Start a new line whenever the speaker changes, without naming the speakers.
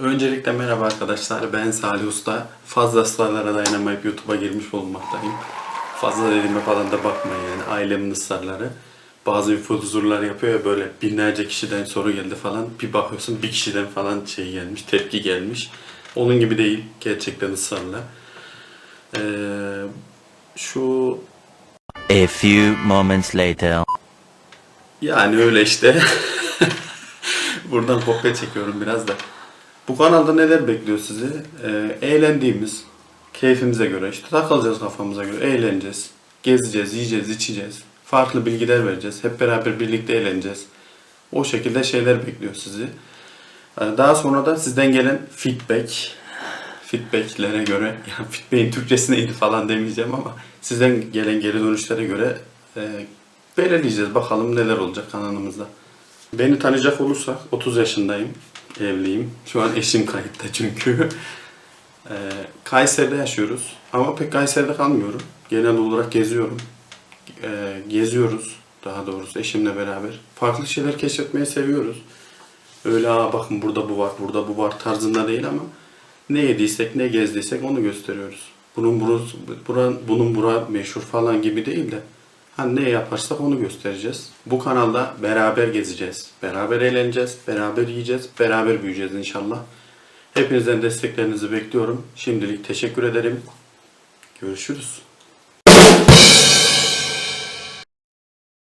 Öncelikle merhaba arkadaşlar. Ben Salih Usta. Fazla ısrarlara dayanamayıp YouTube'a girmiş bulunmaktayım. Fazla dediğime falan da bakmayın yani. Ailemin ısrarları. Bazı influencerlar yapıyor ya böyle binlerce kişiden soru geldi falan. Bir bakıyorsun bir kişiden falan şey gelmiş, tepki gelmiş. Onun gibi değil. Gerçekten ısrarla. Ee, şu
A few moments later.
Yani öyle işte. Buradan kopya çekiyorum biraz da. Bu kanalda neler bekliyor sizi? Ee, eğlendiğimiz, keyfimize göre, işte takılacağız kafamıza göre, eğleneceğiz. Gezeceğiz, yiyeceğiz, içeceğiz. Farklı bilgiler vereceğiz. Hep beraber birlikte eğleneceğiz. O şekilde şeyler bekliyor sizi. Ee, Daha sonra da sizden gelen feedback, feedbacklere göre, yani feedback'in Türkçesi neydi falan demeyeceğim ama sizden gelen geri dönüşlere göre e, belirleyeceğiz. Bakalım neler olacak kanalımızda. Beni tanıyacak olursak 30 yaşındayım, evliyim. Şu an eşim kayıtta çünkü. Ee, Kayseri'de yaşıyoruz ama pek Kayseri'de kalmıyorum. Genel olarak geziyorum. Ee, geziyoruz daha doğrusu eşimle beraber. Farklı şeyler keşfetmeyi seviyoruz. Öyle aa bakın burada bu var, burada bu var tarzında değil ama ne yediysek, ne gezdiysek onu gösteriyoruz. Bunun burası, buran, bunun bura meşhur falan gibi değil de hani ne yaparsak onu göstereceğiz. Bu kanalda beraber gezeceğiz, beraber eğleneceğiz, beraber yiyeceğiz, beraber büyüyeceğiz inşallah. Hepinizden desteklerinizi bekliyorum. Şimdilik teşekkür ederim. Görüşürüz.